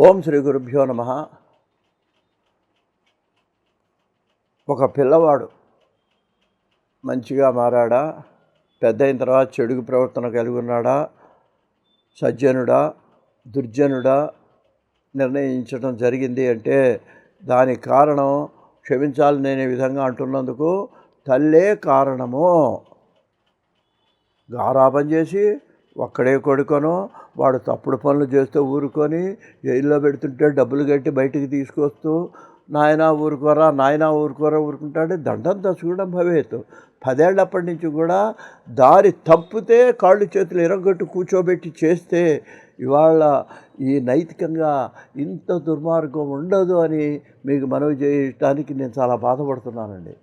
ఓం శ్రీ గురుభ్యో నమ. ఒక పిల్లవాడు మంచిగా మారాడా? పెద్ద అయిన తర్వాత చెడుగు ప్రవర్తన కలిగి ఉన్నాడా? సజ్జనుడా? దుర్జనుడా? నిర్ణయించడం జరిగింది అంటే దానికి కారణం క్షమించాలి నేను విధంగా అంటున్నందుకు తల్లే కారణము. గారాపం చేసి ఒక్కడే కొడుకొను వాడు తప్పుడు పనులు చేస్తూ ఊరుకొని జైల్లో పెడుతుంటే డబ్బులు కట్టి బయటికి తీసుకొస్తూ నాయన ఊరుకోరా నాయన ఊరుకోరా ఊరుకుంటాడే. దండం తచ్చుకోవడం భవేత్తు పదేళ్ళప్పటి నుంచి కూడా దారి తప్పితే కాళ్ళు చేతులు ఎరగొట్టు కూర్చోబెట్టి చేస్తే ఇవాళ ఈ నైతికంగా ఇంత దుర్మార్గం ఉండదు అని మీకు మనవి చేయడానికి నేను చాలా బాధపడుతున్నానండి.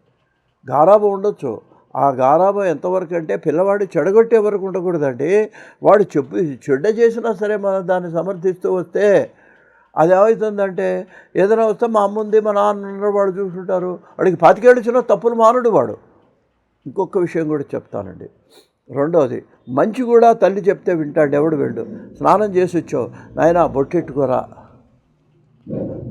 గారాబం ఉండొచ్చు. ఆ గారాబం ఎంతవరకు అంటే పిల్లవాడు చెడగొట్టే వరకు ఉండకూడదండి. వాడు చెప్పు చెడ్డ చేసినా సరే మనం దాన్ని సమర్థిస్తూ వస్తే అది ఏమవుతుందంటే ఏదైనా వస్తే మా అమ్మ ఉంది మా నాన్న ఉన్నారు, వాడు చూసుకుంటారు. వాడికి పాతికేళ్ళు చిన్న తప్పులు మానుడు వాడు. ఇంకొక విషయం కూడా చెప్తానండి. రెండవది మంచి కూడా తల్లి చెప్తే వింటాడు ఎవడు విండు. స్నానం చేసి వచ్చావు. నాయన బొట్టెట్టుకోరా.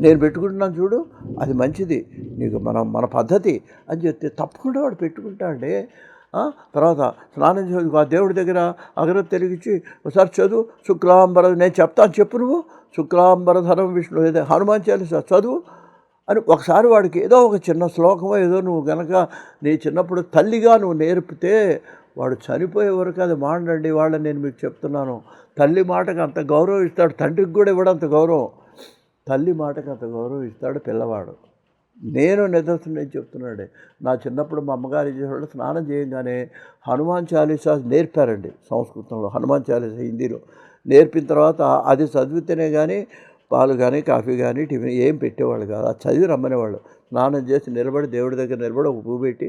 నేను పెట్టుకుంటున్నాను చూడు. అది మంచిది. నీకు మన మన పద్ధతి అని చెప్తే తప్పకుండా వాడు పెట్టుకుంటాడే తర్వాత స్నానం చదువు ఆ దేవుడి దగ్గర అగరత్ తెలిగించి ఒకసారి చదువు శుక్లాంబర నేను చెప్తాను చెప్పు నువ్వు. శుక్లాంబరధరం విష్ణు ఏదో హనుమాన్ చాలీసా చదువు. అని ఒకసారి వాడికి ఏదో ఒక చిన్న శ్లోకమో ఏదో నువ్వు గనక నీ చిన్నప్పుడు తల్లిగా నువ్వు నేర్పితే వాడు చనిపోయే వరకు అది మాండండి వాళ్ళని నేను మీకు చెప్తున్నాను. తల్లి మాటకు అంత గౌరవం ఇస్తాడు. తండ్రికి కూడా ఇవ్వడంత గౌరవం. తల్లి మాటకు అంత గౌరవం ఇస్తాడు పిల్లవాడు. నేను నిదర్శనం చెప్తున్నాడే నా చిన్నప్పుడు మా అమ్మగారు చేసేవాళ్ళు స్నానం చేయగానే హనుమాన్ చాలీసా నేర్పారండి సంస్కృతంలో హనుమాన్ చాలీసా హిందీలో. నేర్పిన తర్వాత అది చదివితేనే కానీ పాలు కానీ కాఫీ కానీ టిఫిన్ ఏం పెట్టేవాళ్ళు కాదు. అది చదివి రమ్మనేవాళ్ళు. స్నానం చేసి నిలబడి దేవుడి దగ్గర నిలబడి ఒక పువ్వు పెట్టి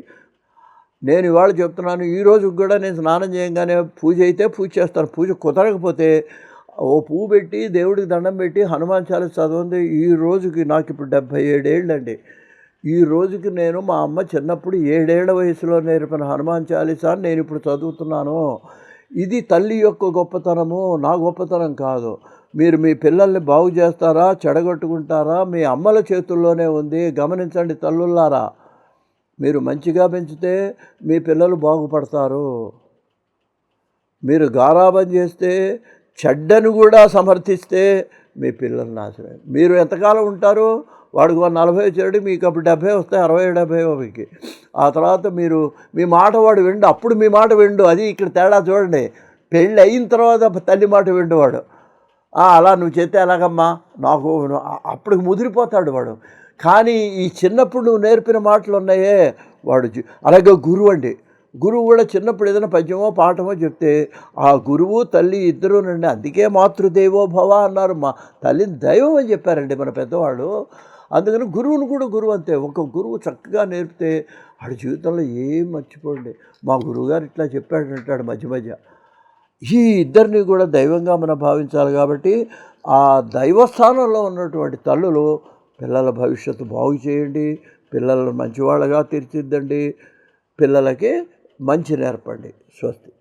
నేను ఇవాళ చెప్తున్నాను ఈ రోజు కూడా నేను స్నానం చేయగానే పూజ అయితే పూజ చేస్తాను. పూజ కుదరకపోతే ఓ పువ్వు పెట్టి దేవుడికి దండం పెట్టి హనుమాన్ చాలీస చదవండి ఈ రోజుకి నాకు ఇప్పుడు డెబ్భై ఏడేళ్ళండి. ఈ రోజుకి నేను మా అమ్మ చిన్నప్పుడు ఏడేళ్ళ వయసులో నేర్పిన హనుమాన్ చాలీసా నేను ఇప్పుడు చదువుతున్నాను. ఇది తల్లి యొక్క గొప్పతనము. నా గొప్పతనం కాదు. మీరు మీ పిల్లల్ని బాగు చేస్తారా చెడగొట్టుకుంటారా? మీ అమ్మల చేతుల్లోనే ఉంది. గమనించండి తల్లుల్లారా. మీరు మంచిగా పెంచితే మీ పిల్లలు బాగుపడతారు. మీరు గారాబం చేస్తే చెడ్డను కూడా సమర్థిస్తే మీ పిల్లలు నాశనమే. మీరు ఎంతకాలం ఉంటారు? వాడికి నలభై చెడు మీకు అప్పుడు డెబ్బై వస్తాయి అరవై డెబ్బై మీకు. ఆ తర్వాత మీరు మీ మాట వాడు విండు. అప్పుడు మీ మాట విండు. అది ఇక్కడ తేడా చూడండి. పెళ్ళి అయిన తర్వాత తల్లి మాట విండు వాడు. అలా నువ్వు చేస్తే ఎలాగమ్మా? నాకు అప్పుడు ముదిరిపోతాడు వాడు. కానీ ఈ చిన్నప్పుడు నువ్వు నేర్పిన మాటలు ఉన్నాయే వాడు అలాగే గురువు అండి. గురువు కూడా చిన్నప్పుడు ఏదైనా పద్యమో పాఠమో చెప్తే ఆ గురువు తల్లి ఇద్దరునండి అందుకే మాతృదేవో భవ అన్నారు. మా తల్లిని దైవం అని చెప్పారండి మన పెద్దవాళ్ళు. అందుకని గురువును కూడా గురువు అంతే. ఒక గురువు చక్కగా నేర్పితే ఆడి జీవితంలో ఏం మర్చిపోండి. మా గురువుగారు ఇట్లా చెప్పాడు అంటాడు మధ్య మధ్య. ఈ ఇద్దరిని కూడా దైవంగా మనం భావించాలి కాబట్టి ఆ దైవస్థానంలో ఉన్నటువంటి తల్లులు పిల్లల భవిష్యత్తు బాగు చేయండి. పిల్లలను మంచివాళ్ళగా తీర్చిద్దండి. పిల్లలకి మంచి నేర్పండి. స్వస్తి.